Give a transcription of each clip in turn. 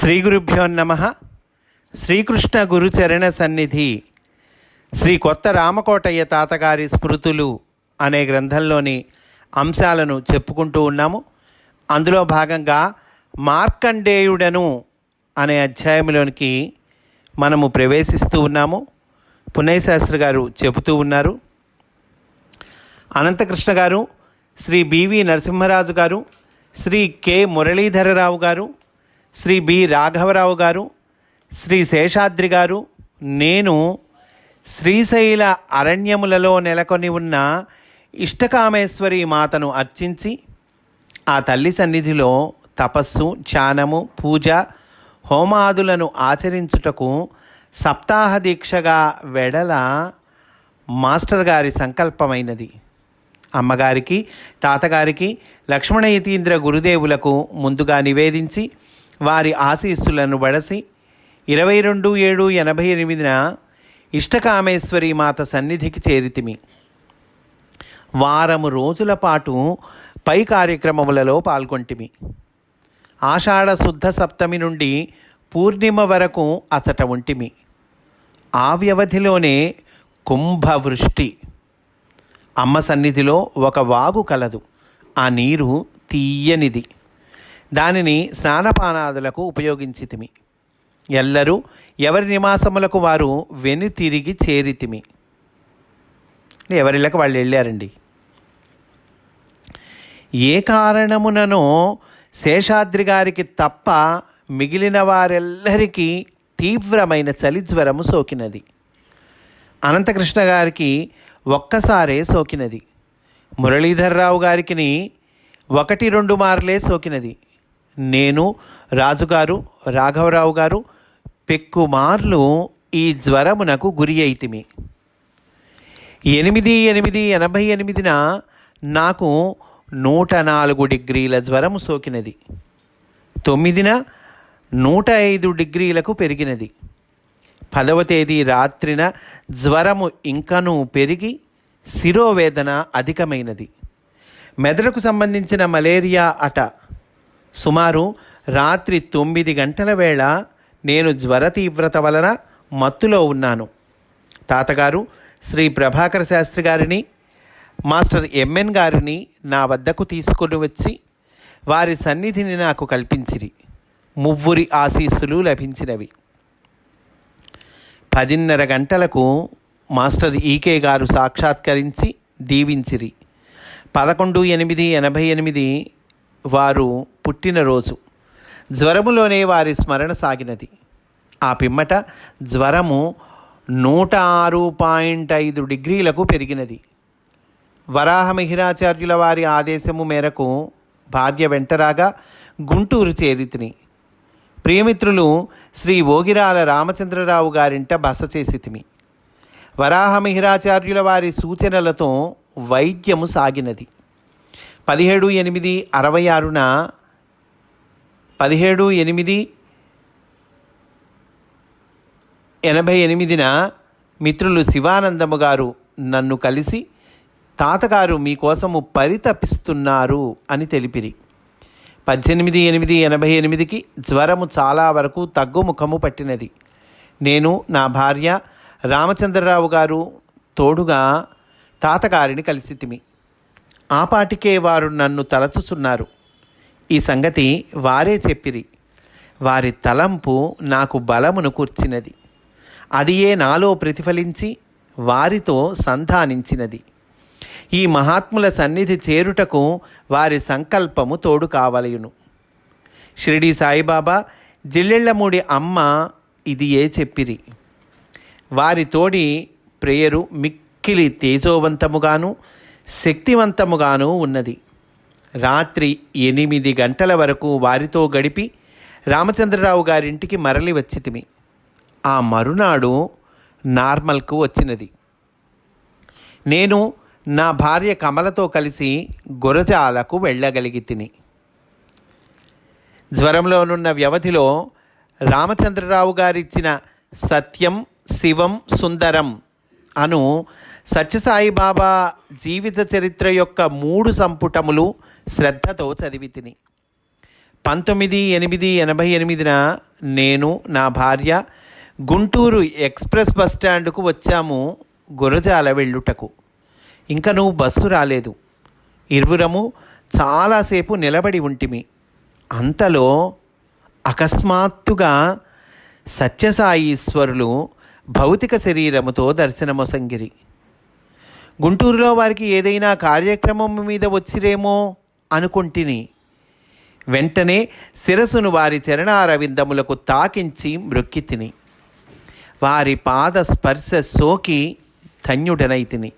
శ్రీ గురుభ్యో నమ. శ్రీకృష్ణ గురుచరణ సన్నిధి. శ్రీ కొత్త రామకోటయ్య తాతగారి స్మృతులు అనే గ్రంథంలోని అంశాలను చెప్పుకుంటూ ఉన్నాము. అందులో భాగంగా మార్కండేయుడను అనే అధ్యాయంలోనికి మనము ప్రవేశిస్తూ ఉన్నాము. పుణ్యశాస్త్రి గారు చెబుతూ ఉన్నారు. అనంతకృష్ణ గారు శ్రీ బివి నరసింహరాజు గారు శ్రీ కె మురళీధరరావు గారు శ్రీ బి రాఘవరావు గారు శ్రీ శేషాద్రి గారు నేను శ్రీశైల అరణ్యములలో నెలకొని ఉన్న ఇష్టకామేశ్వరి మాతను అర్చించి ఆ తల్లి సన్నిధిలో తపస్సు ధ్యానము పూజ హోమాదులను ఆచరించుటకు సప్తాహ దీక్షగా వెడల మాస్టర్ గారి సంకల్పమైనది. అమ్మగారికి తాతగారికి లక్ష్మణ యతీంద్ర గురుదేవులకు ముందుగా నివేదించి వారి ఆశీస్సులను బడసి ఇరవై రెండు ఏడు ఎనభై ఎనిమిదిన ఇష్టకామేశ్వరి మాత సన్నిధికి చేరితిమి. వారము రోజుల పాటు పై కార్యక్రమములలో పాల్గొంటిమి. ఆషాఢ శుద్ధ సప్తమి నుండి పూర్ణిమ వరకు అచట ఉంటిమి. ఆ వ్యవధిలోనే కుంభవృష్టి. అమ్మ సన్నిధిలో ఒక వాగు కలదు. ఆ నీరు తీయనిది. దానిని స్నానపానాదులకు ఉపయోగించితిమి. ఎల్లరూ ఎవరి నివాసములకు వారు వెనుతిరిగి చేరితిమి. ఎవరిళ్ళకి వాళ్ళు వెళ్ళారండి. ఏ కారణముననో శేషాద్రి గారికి తప్ప మిగిలిన వారెల్లరికీ తీవ్రమైన చలి జ్వరము సోకినది. అనంతకృష్ణ గారికి ఒక్కసారే సోకినది. మురళీధర్రావు గారికి ఒకటి రెండు మార్లే సోకినది. నేను రాజుగారు రాఘవరావు గారు పెక్కుమార్లు ఈ జ్వరమునకు గురి అయితిమి. ఎనిమిది ఎనిమిది ఎనభై ఎనిమిదిన నాకు నూట నాలుగు డిగ్రీల జ్వరము సోకినది. తొమ్మిదిన నూట ఐదు డిగ్రీలకు పెరిగినది. పదవ తేదీ రాత్రిన జ్వరము ఇంకనూ పెరిగి శిరోవేదన అధికమైనది. మెదడుకు సంబంధించిన మలేరియా అట సుమారు రాత్రి తొమ్మిది గంటల వేళ నేను జ్వర తీవ్రత వలన మత్తులో ఉన్నాను. తాతగారు శ్రీ ప్రభాకర శాస్త్రి గారిని మాస్టర్ ఎంఎన్ గారిని నా వద్దకు తీసుకుని వచ్చి వారి సన్నిధిని నాకు కల్పించిరి. మువ్వురి ఆశీస్సులు లభించినవి. పదిన్నర గంటలకు మాస్టర్ ఈకే గారు సాక్షాత్కరించి దీవించిరి. పదకొండు ఎనిమిది ఎనభై ఎనిమిది వారు పుట్టినరోజు. జ్వరములోనే వారి స్మరణ సాగినది. ఆ పిమ్మట జ్వరము నూట ఆరు పాయింట్ ఐదు డిగ్రీలకు పెరిగినది. వరాహమిహిరాచార్యుల వారి ఆదేశము మేరకు భార్య వెంటరాగా గుంటూరు చేరితిని. ప్రియమిత్రులు శ్రీ ఓగిరాల రామచంద్రరావు గారింట బస చేసితిమి. వరాహమిహిరాచార్యుల వారి సూచనలతో వైద్యము సాగినది. పదిహేడు ఎనిమిది అరవై ఆరున పదిహేడు ఎనిమిది ఎనభై ఎనిమిదిన మిత్రులు శివానందము గారు నన్ను కలిసి తాతగారు మీకోసము పరితపిస్తున్నారు అని తెలిపిరి. పద్దెనిమిది ఎనిమిది ఎనభై ఎనిమిదికి జ్వరము చాలా వరకు తగ్గుముఖము పట్టినది. నేను నా భార్య రామచంద్రరావు గారు తోడుగా తాతగారిని కలిసితిమి. ఆపాటికే వారు నన్ను తలచుచున్నారు. ఈ సంగతి వారే చెప్పిరి. వారి తలంపు నాకు బలమును కూర్చినది. అది ఏ నాలో ప్రతిఫలించి వారితో సంధానించినది. ఈ మహాత్ముల సన్నిధి చేరుటకు వారి సంకల్పము తోడు కావలయును. షిరిడి సాయిబాబా జిల్లెళ్ళమూడి అమ్మ ఇది ఏ చెప్పిరి. వారి తోడి ప్రేయరు మిక్కిలి తేజోవంతముగాను శక్తివంతముగాను ఉన్నది. రాత్రి ఎనిమిది గంటల వరకు వారితో గడిపి రామచంద్రరావు గారింటికి మరలి వచ్చితిమి. ఆ మరునాడు నార్మల్కు వచ్చినది. నేను నా భార్య కమలతో కలిసి గురజాలకు వెళ్ళగలిగి తిని జ్వరంలోనున్న వ్యవధిలో రామచంద్రరావు గారిచ్చిన సత్యం శివం సుందరం అను సత్యసాయిబాబా జీవిత చరిత్ర యొక్క మూడు సంపుటములు శ్రద్ధతో చదివి తిని. పంతొమ్మిది ఎనిమిది ఎనభై ఎనిమిదిన నేను నా భార్య గుంటూరు ఎక్స్ప్రెస్ బస్ స్టాండ్కు వచ్చాము గురజాల వెళ్ళుటకు. ఇంకా నువ్వు బస్సు రాలేదు. ఇరువురము చాలాసేపు నిలబడి ఉంటిమి. అంతలో అకస్మాత్తుగా సత్యసాయీశ్వరులు భౌతిక శరీరముతో దర్శనమొసంగిరి. గుంటూరులో వారికి ఏదైనా కార్యక్రమం మీద వచ్చిరేమో అనుకుంటిని. వెంటనే శిరసును వారి చరణారవిందములకు తాకించి మృక్కితిని. వారి పాద స్పర్శ సోకి ధన్యుడనైతిని.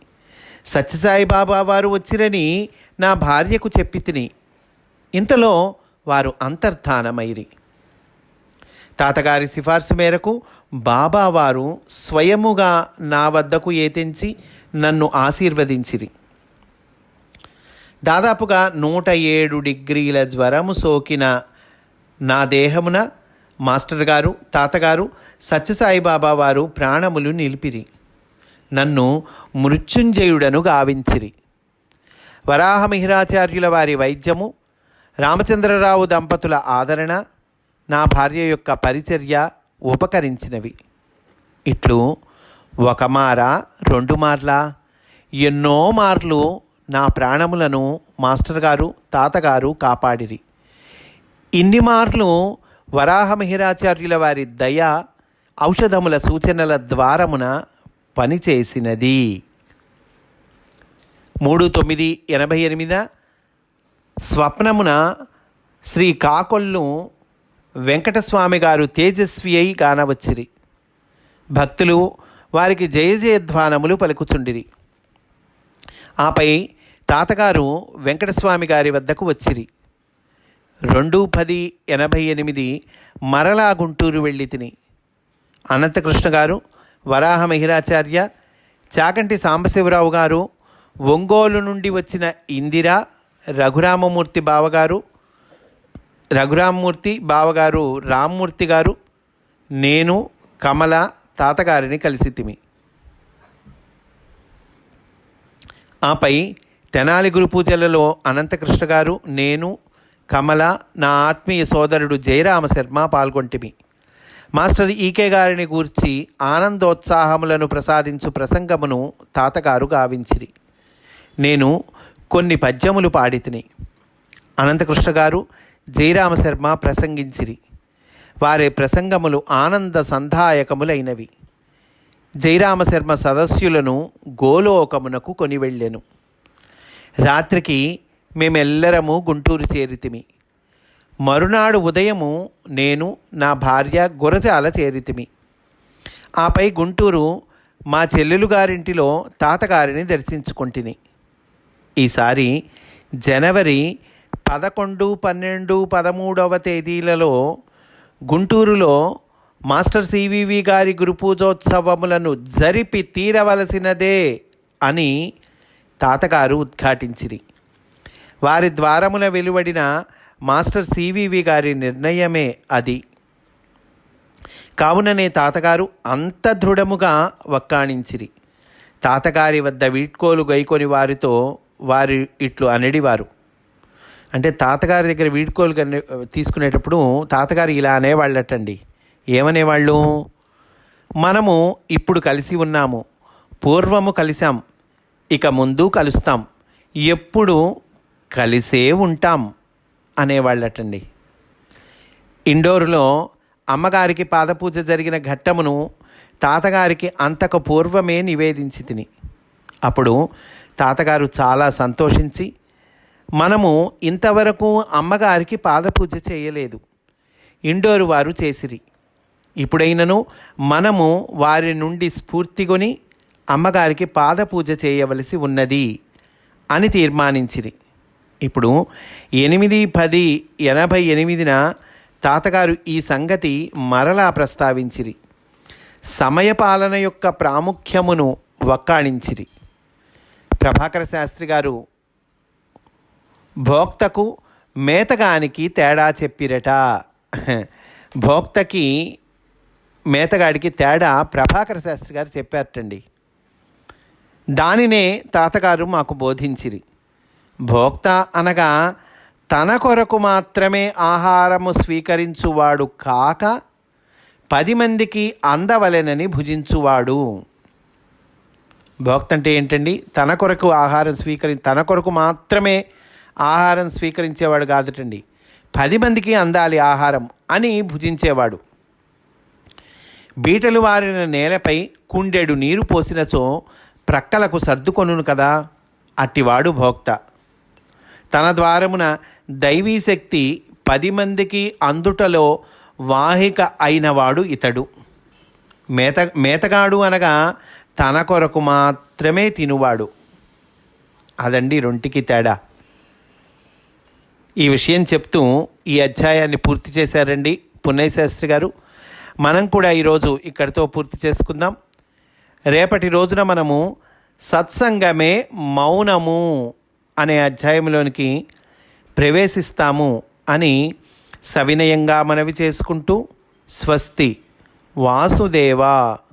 సత్యసాయిబాబా వారు వచ్చిరని నా భార్యకు చెప్పి తిని ఇంతలో వారు అంతర్ధానమైరి. తాతగారి సిఫార్సు మేరకు బాబావారు స్వయముగా నా వద్దకు ఏతించి నన్ను ఆశీర్వదించిరి. దాదాపుగా నూట ఏడు డిగ్రీల జ్వరము సోకిన నా దేహమున మాస్టర్ గారు తాతగారు సత్యసాయిబాబా వారు ప్రాణములు నిలిపిరి. నన్ను మృత్యుంజయుడను గావించిరి. వరాహమిహిరాచార్యుల వారి వైద్యము రామచంద్రరావు దంపతుల ఆదరణ నా భార్య యొక్క పరిచర్య ఉపకరించినవి. ఇట్లు ఒక మార రెండు మార్లా. ఎన్నో మార్లు నా ప్రాణములను మాస్టర్ గారు తాతగారు కాపాడిరి. ఇన్ని మార్లు వరాహమిహిరాచార్యుల వారి దయ ఔషధముల సూచనల ద్వారమున పనిచేసినది. మూడు తొమ్మిది ఎనభై ఎనిమిద స్వప్నమున శ్రీ కాకొల్లు వెంకటస్వామి గారు తేజస్వి అయి కానవచ్చిరి భక్తులు వారికి జయజయధ్వానములు పలుకుచుండిరి. ఆపై తాతగారు వెంకటస్వామి గారి వద్దకు వచ్చిరి. రెండు పది ఎనభై ఎనిమిది మరలా గుంటూరు వెళ్ళి తిని. అనంతకృష్ణ గారు వరాహ మహిరాచార్య చాగంటి సాంబశివరావు గారు ఒంగోలు నుండి వచ్చిన ఇందిర రఘురామమూర్తి బావగారు రఘురామమూర్తి బావగారు రామ్మూర్తి గారు నేను కమల తాతగారిని కలిసి తిమి. ఆపై తెనాలి గురు పూజలలో అనంతకృష్ణ గారు నేను కమల నా ఆత్మీయ సోదరుడు జయరామ శర్మ పాల్గొంటిమి. మాస్టర్ ఈకే గారిని గూర్చి ఆనందోత్సాహములను ప్రసాదించు ప్రసంగమును తాతగారు గావించిరి. నేను కొన్ని పద్యములు పాడితిని. అనంతకృష్ణ గారు జయరామ శర్మ ప్రసంగించిరి. వారి ప్రసంగములు ఆనంద సంధాయకములైనవి. జయరామశర్మ సదస్సులను సదస్యులను గోలోకమునకు కొనివెళ్ళెను. రాత్రికి మేమెల్లరము గుంటూరు చేరితిమి. మరునాడు ఉదయము నేను నా భార్య గురజాల చేరితిమి. ఆపై గుంటూరు మా చెల్లెలు గారింటిలో తాతగారిని దర్శించుకుంటుని. ఈసారి జనవరి పదకొండు పన్నెండు పదమూడవ తేదీలలో గుంటూరులో మాస్టర్ సివివి గారి గురుపూజోత్సవములను జరిపి తీరవలసినదే అని తాతగారు ఉద్ఘాటించిరి. వారి ద్వారమున వెలువడిన మాస్టర్ సివివి గారి నిర్ణయమే అది. కావుననే తాతగారు అంత దృఢముగా వక్కాణించిరి. తాతగారి వద్ద వీడ్కోలు గైకొని వారితో వారి ఇట్లు అనడివారు. అంటే తాతగారి దగ్గర వీడ్కోలు కని తీసుకునేటప్పుడు తాతగారు ఇలా అనేవాళ్ళటండి. ఏమనేవాళ్ళు? మనము ఇప్పుడు కలిసి ఉన్నాము. పూర్వము కలిసాం ఇక ముందు కలుస్తాం. ఎప్పుడు కలిసే ఉంటాం అనేవాళ్ళటండి. ఇండోరులో అమ్మగారికి పాదపూజ జరిగిన ఘట్టమును తాతగారికి అంతకు పూర్వమే నివేదించి తిని. అప్పుడు తాతగారు చాలా సంతోషించి మనము ఇంతవరకు అమ్మగారికి పాదపూజ చేయలేదు. ఇండోరు వారు చేసిరి. ఇప్పుడైనను మనము వారి నుండి స్ఫూర్తిగొని అమ్మగారికి పాదపూజ చేయవలసి ఉన్నది అని తీర్మానించిరి. ఇప్పుడు ఎనిమిది పది ఎనభై ఎనిమిదిన తాతగారు ఈ సంగతి మరలా ప్రస్తావించిరి. సమయపాలన యొక్క ప్రాముఖ్యమును వక్కాణించిరి. ప్రభాకర శాస్త్రి గారు భోక్తకు మేతగానికి తేడా చెప్పిరట. భోక్తకి మేతగాడికి తేడా ప్రభాకర శాస్త్రి గారు చెప్పారటండి. దానినే తాతగారు మాకు బోధించిరి. భోక్త అనగా తన కొరకు మాత్రమే ఆహారము స్వీకరించువాడు కాక పది మందికి అందవలెనని భుజించువాడు. భోక్త అంటే ఏంటండి? తన కొరకు ఆహారం స్వీకరి తన కొరకు మాత్రమే ఆహారం స్వీకరించేవాడు కాదటండి. పది మందికి అందాలి ఆహారం అని భుజించేవాడు. బీటలు వారిన నేలపై కుండెడు నీరు పోసినచో ప్రక్కలకు సర్దుకొనును కదా అట్టివాడు భోక్త. తన ద్వారమున దైవీ శక్తి పది మందికి అందుటలో వాహిక అయినవాడు ఇతడు. మేత మేతగాడు అనగా తన కొరకు మాత్రమే తినువాడు. అదండి రొంటికి తేడా. ఈ విషయం చెప్తూ ఈ అధ్యాయాన్ని పూర్తి చేశారండి పున్నయ్య శాస్త్రి గారు. మనం కూడా ఈరోజు ఇక్కడితో పూర్తి చేసుకుందాం. రేపటి రోజున మనము సత్సంగమే మౌనము అనే అధ్యాయంలోనికి ప్రవేశిస్తాము అని సవినయంగా మనవి చేసుకుంటూ స్వస్తి వాసుదేవ.